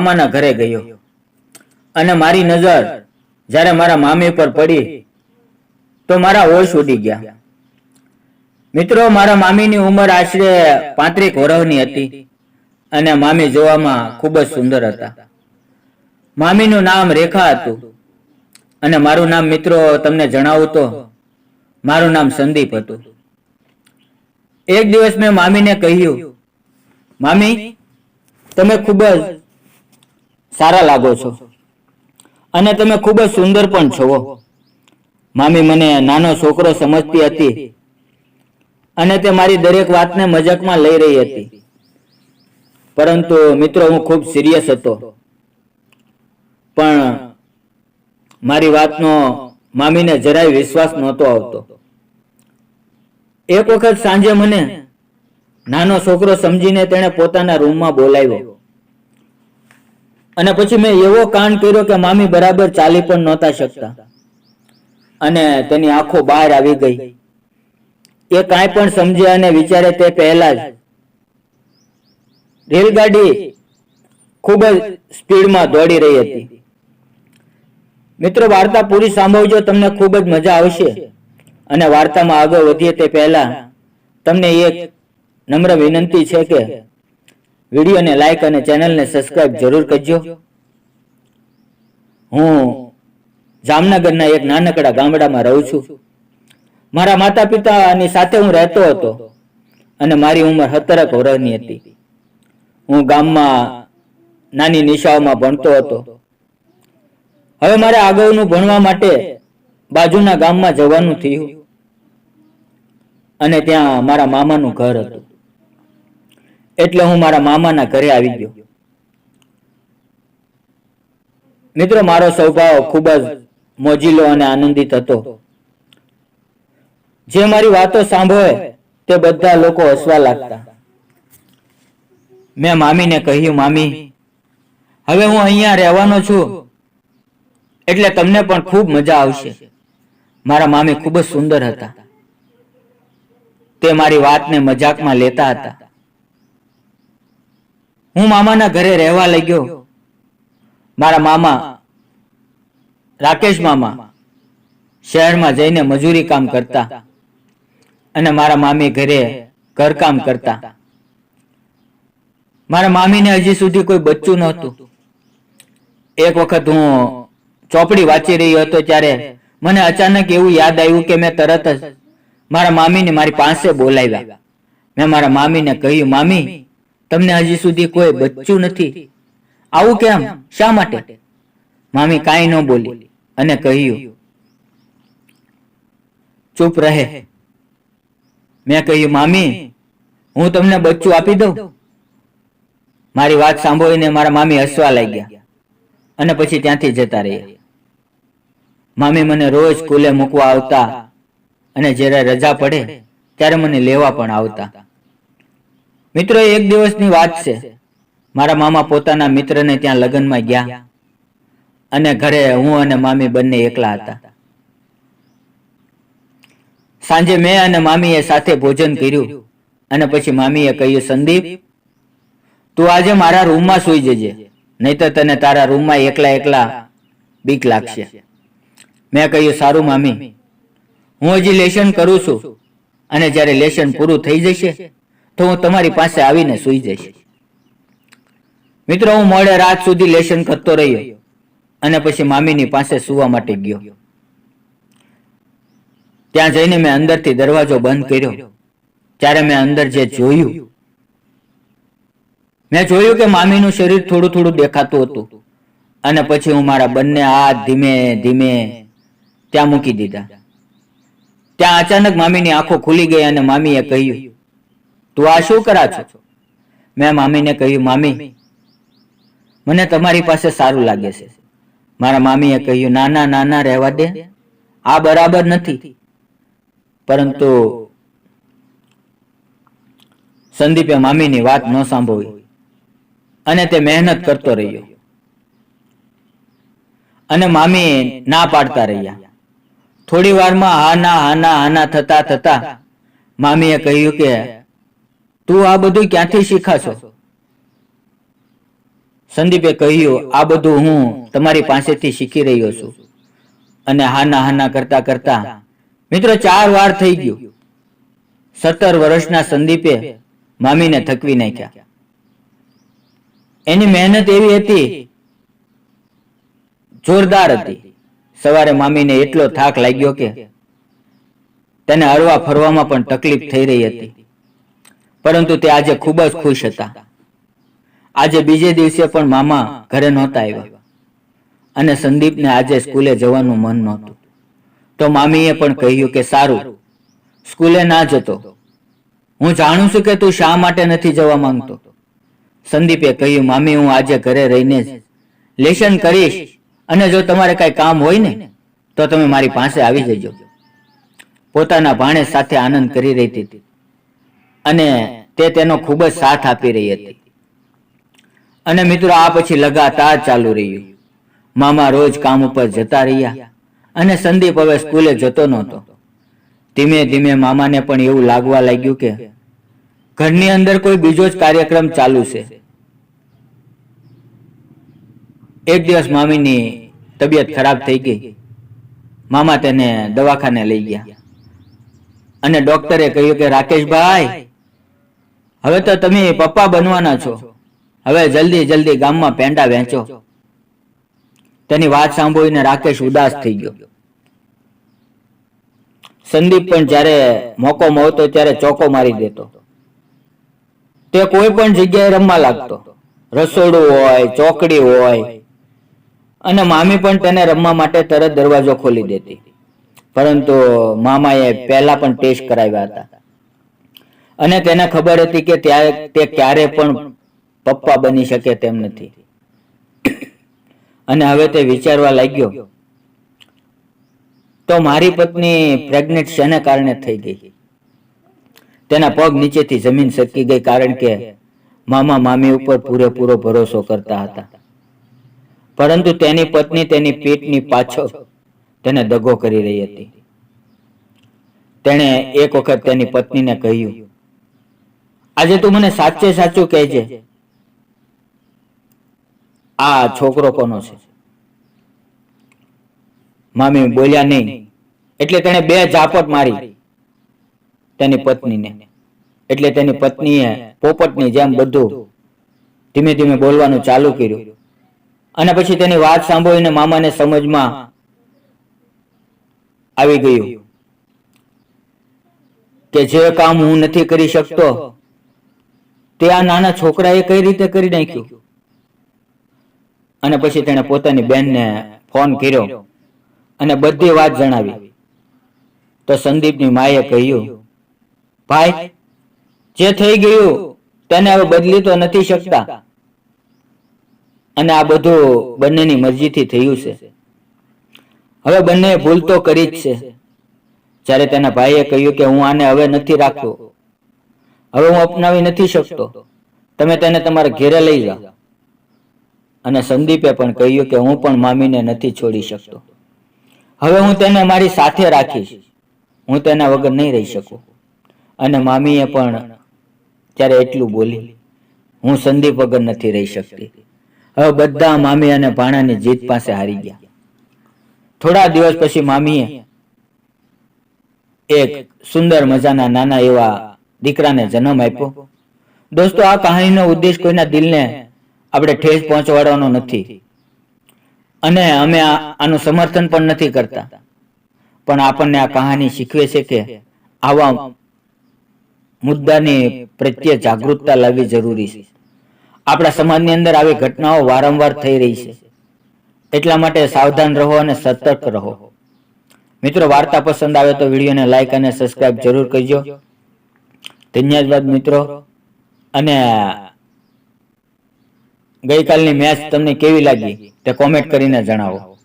મામાના ઘરે ગયો. અને મારી નજર જ્યારે મારા મામી પર પડી, તો મારા હોશ ઉડી ગયા. મિત્રો, મારા મામીની ઉંમર આશરે પાંત્રીક વર્ષની હતી અને મામી જોવામાં ખૂબ જ સુંદર હતા. મામીનું નામ રેખા હતું અને મારું નામ મિત્રો તમને જણાવું તો મારું નામ સંદીપ હતું. એક દિવસ મેં મામીને કહ્યું, મામી, તમે ખૂબ જ સારા લાગો છો. અને તમે ખૂબ જ સુંદર પણ છો મામી મને નાનો છોકરો સમજતી હતી અને તે મારી દરેક વાતને મજાકમાં લઈ રહી હતી. પરંતુ મિત્રો, હું ખૂબ સિરિયસ હતો. પણ મારી વાતનો મામીને જરાય વિશ્વાસ નહોતો આવતો. એક વખત સાંજે મને નાનો છોકરો સમજીને તેણે પોતાના રૂમમાં બોલાવ્યો. અને પછી મેં એવો કાંડ કર્યો કે મામી બરાબર ચાલી પણ નહોતા શકતા. અને તેની આંખો બહાર આવી ગઈ. એ કાંઈ પણ સમજે અને વિચારે તે પહેલા જ. રેલગાડી ખૂબ જ સ્પીડમાં દોડી રહી હતી. મિત્રો, વાર્તા પૂરી સાંભળજો, તમને ખૂબ જ મજા આવશે. અને વાર્તામાં આગળ વધીએ તે પહેલા તમને એક નમ્ર વિનંતી છે કે વિડીયોને લાઈક અને ચેનલને સબસ્ક્રાઇબ જરૂર કરજો. હું જામનગરના એક નાનકડા ગામડામાં રહું છું. મારા માતા પિતાની સાથે હું રહેતો હતો અને મારી ઉંમર સત્તરક વર્ષની હતી. હું ગામમાં નાની નિશાઓમાં ભણતો હતો. હવે મારે આગળનું ભણવા માટે બાજુના ગામમાં જવાનું થયું. અને ત્યાં મારા મામાનું ઘર હતું. એટલે હું મારા મામાના ઘરે આવી ગયો. મિત્રો, મારો સ્વભાવ ખૂબ જ મોજીલો અને આનંદિત હતો. જે મારી વાતો સાંભળે તે બધા લોકો હસવા લાગતા. મેં મામીને કહ્યું, મામી, હવે હું અહીંયા રહેવાનો છું, એટલે તમને પણ ખૂબ મજા આવશે. મારા મામી ખૂબ જ સુંદર હતા. તે મારી વાતને મજાકમાં લેતા હતા. હું મામાના ઘરે રહેવા લાગ્યો. મારા મામા, રાકેશ મામા, શહેરમાં જઈને મજૂરી કામ કરતા અને મારા મામી ઘરે ઘરકામ કરતા. મારા મામીને હજી સુધી કોઈ બચ્ચું નહોતું. એક વખત હું ચોપડી વાંચી રહ્યો હતો ત્યારે મને અચાનક એવું યાદ આવ્યું કે મેં તરત જ મારા મામીને મારી પાસે બોલાવ્યા. મેં મારા મામીને કહ્યું, મામી તમને હજી સુધી કોઈ બચ્ચું નથી. આવું કેમ? શા માટે? મામી કાંઈ ન બોલી અને કહ્યું ચૂપ રહે. મેં કહ્યું મામી હું તમને બચ્ચું આપી દઉં? મારી વાત સાંભળીને મારા મામી હસવા લાગ્યા. અને પછી ત્યાંથી જતા રહ્યા. મામી મને રોજ સ્કૂલે મૂકવા આવતા અને જ્યારે રજા પડે ત્યારે મને લેવા પણ આવતા. મિત્રો, એક દિવસની વાત છે. મારા મામા પોતાના મિત્રને ત્યાં લગ્નમાં ગયા. અને ઘરે હું અને મામી બંને એકલા હતા. સાંજે મેં અને મામીએ સાથે ભોજન કર્યું. અને પછી મામીએ કહ્યું, સંદીપ, તું આજે મારા રૂમમાં સૂઈ જજે. નહીતર તને તારા રૂમમાં એકલા એકલા બીક લાગશે. મેં કહ્યું, સારું મામી. હું હજી લેશન કરું છું. અને જ્યારે લેશન પૂરું થઈ જશે તો હું તમારી પાસે આવીને સૂઈ જઈશ. મિત્રો, હું મોડે રાત સુધી લેશન કરતો રહ્યો અને પછી મામીની પાસે સુવા માટે ગયો. ત્યાં જઈને મેં અંદરથી દરવાજો બંધ કર્યો. ત્યારે મેં અંદર જે જોયું, મેં જોયું કે મામીનું શરીર થોડું થોડું દેખાતું હતું. અને પછી હું મારા બંને હાથ ધીમે ધીમે ત્યાં મૂકી દીધા. ત્યાં અચાનક મામીની આંખો ખુલી ગઈ અને મામીએ કહ્યું તું આ શું કરા છો? મેં મામીને કહ્યું, મામી, મને તમારી પાસે સારું લાગે છે. મારા મામીએ કહ્યું, નાના નાના રહેવા દે. આ બરાબર નથી. પરંતુ સંદીપે મામીની વાત ન સાંભળી અને તે મહેનત કરતો રહ્યો. અને મામી ના પાડતા રહ્યા. થોડી વારમાં હા ના હા ના હા ના થતા થતા મામીએ કહ્યું કે તું આ બધું ક્યાંથી શીખાશો? સંદીપે કહ્યું, આ બધું હું તમારી પાસેથી શીખી રહ્યો છું. અને હાના હાના કરતા કરતા, મિત્રો, ચાર વાર થઈ ગયું. સત્તર વર્ષના સંદીપે મામીને થકવી નાખ્યા. એની મહેનત એવી હતી, જોરદાર હતી. સવારે મામીને એટલો થાક લાગ્યો કે, તેને હરવા ફરવામાં પણ તકલીફ થઈ રહી હતી. પરંતુ તે આજે ખૂબ જ ખુશ હતા. આજે બીજે દિવસે પણ મામા ઘરે નહોતા આવ્યા. અને સંદીપને આજે સ્કૂલે જવાનું મન નહોતું. તો મામીએ પણ કહ્યું કે સારું, સ્કૂલે ના જતો. હું જાણું છું કે તું શા માટે નથી જવા માંગતો. સંદીપે કહ્યું, મામી, હું આજે ઘરે રહીને જ લેશન કરીશ અને જો તમારે કઈ કામ હોય ને, તો તમે મારી પાસે આવી જજો. પોતાના ભાણે સાથે આનંદ કરી રહી હતી. અને તે તેનો ખૂબ જ સાથ આપી રહી હતી. અને મિત્રો, આ પછી લગાતાર ચાલુ રહ્યું. મામા રોજ કામ ઉપર જતા રહ્યા અને સંદીપ હવે સ્કૂલે જતો નહોતો. ધીમે ધીમે મામાને પણ એવું લાગવા લાગ્યું કે ઘરની અંદર કોઈ બીજો જ કાર્યક્રમ ચાલુ છે. એક દિવસ મામીની તબિયત ખરાબ થઈ ગઈ. મામા તેને દવાખાને લઈ ગયા. અને ડોક્ટરે કહ્યું કે, રાકેશભાઈ હવે તો તમે પપ્પા બનવાના છો. હવે જલ્દી જલ્દી ગામમાં પેંડા વેચો. તેની વાત સાંભળીને રાકેશ ઉદાસ થઈ ગયો. સંદીપ પણ જ્યારે મોકો મળતો ત્યારે ચોકો મારી દેતો. તે કોઈ પણ જગ્યાએ રમવા લાગતો. રસોડું હોય, ચોકડી હોય, અને મામી પણ તેને રમવા માટે તરત દરવાજો ખોલી દેતી. પરંતુ મામાએ પહેલા પણ ટેસ્ટ કરાવ્યા હતા. અને તેને ખબર હતી કે ત્યારે તે ક્યારે પણ પપ્પા બની શકે તેમ નથી. અને હવે તે વિચારવા લાગ્યો, તો મારી પત્ની પ્રેગ્નેન્ટ શેને કારણે થઈ ગઈ? તેના પગ નીચેથી જમીન સરકી ગઈ કારણ કે મામા મામી ઉપર પૂરેપૂરો ભરોસો કરતા હતા. પરંતુ તેની પત્ની તેની પેટની પાછળ તેને દગો કરી રહી હતી. તેણે એક વખત તેની પત્નીને કહ્યું આજે તું મને સાચે સાચું કહેજે. આ છોકરો કોનો છે? મામી બોલ્યા નહીં. એટલે તેણે બે ઝાપટ મારી. તેની પત્નીને. એટલે તેની પત્નીએ પોપટની જેમ બધું ધીમે ધીમે બોલવાનું ચાલુ કર્યું. અને પછી તેની વાત સાંભળીને મામાને સમજમાં આવી ગયું કે જે કામ હું નથી કરી શકતો તે આ નાના છોકરાએ કઈ રીતે કરી નાખ્યું? અને પછી તેણે પોતાની બેનને ફોન કર્યો અને બધી વાત જણાવી. તો સંદીપની માએ કહ્યું, ભાઈ, જે થઈ ગયું તેને હવે બદલી તો નથી શકતા. અને આ બધું બંનેની મરજીથી થયું છે. હવે બંને ભૂલ તો કરી જ છે. જ્યારે તેના ભાઈએ કહ્યું કે હું આને હવે નથી રાખતો હવે હું અપનાવી નથી શકતો. તમે તેને તમારા ઘેરે લઈ જાઓ. અને સંદીપે પણ કહ્યું કે હું પણ મામીને નથી છોડી શકતો. હવે હું તેને મારી સાથે રાખીશ. હું તેના વગર નહીં રહી શકું. અને મામીએ પણ ત્યારે એટલું બોલી, હું સંદીપ વગર નથી રહી શકતી. હવે બધા મામી અને ભાણાની જીત પાસે હારી ગયા. થોડા દિવસ પછી મામીએ એક સુંદર મજાના નાના એવા દીકરાને જન્મ આપ્યો. દોસ્તો, આ કહાણીનો ઉદ્દેશ કોઈના દિલને આપણે ઠેસ પહોંચવાડવાનો નથી. અને અમે આનું સમર્થન પણ નથી કરતા. પણ આપણને આ કહાની શીખવે છે કે આવા મુદ્દાની પ્રત્યે જાગૃતતા લાવવી જરૂરી છે. આપણા સમાજની અંદર આવી ઘટનાઓ વારંવાર થઈ રહી છે. એટલા માટે સાવધાન રહો અને સતર્ક રહો. મિત્રો, વાર્તા પસંદ આવે તો વિડીયોને લાઈક અને સબસ્ક્રાઇબ જરૂર કરજો. ધન્યવાદ મિત્રો. અને ગઈકાલની મેચ તમને કેવી લાગી? તે કોમેન્ટ કરીને જણાવો.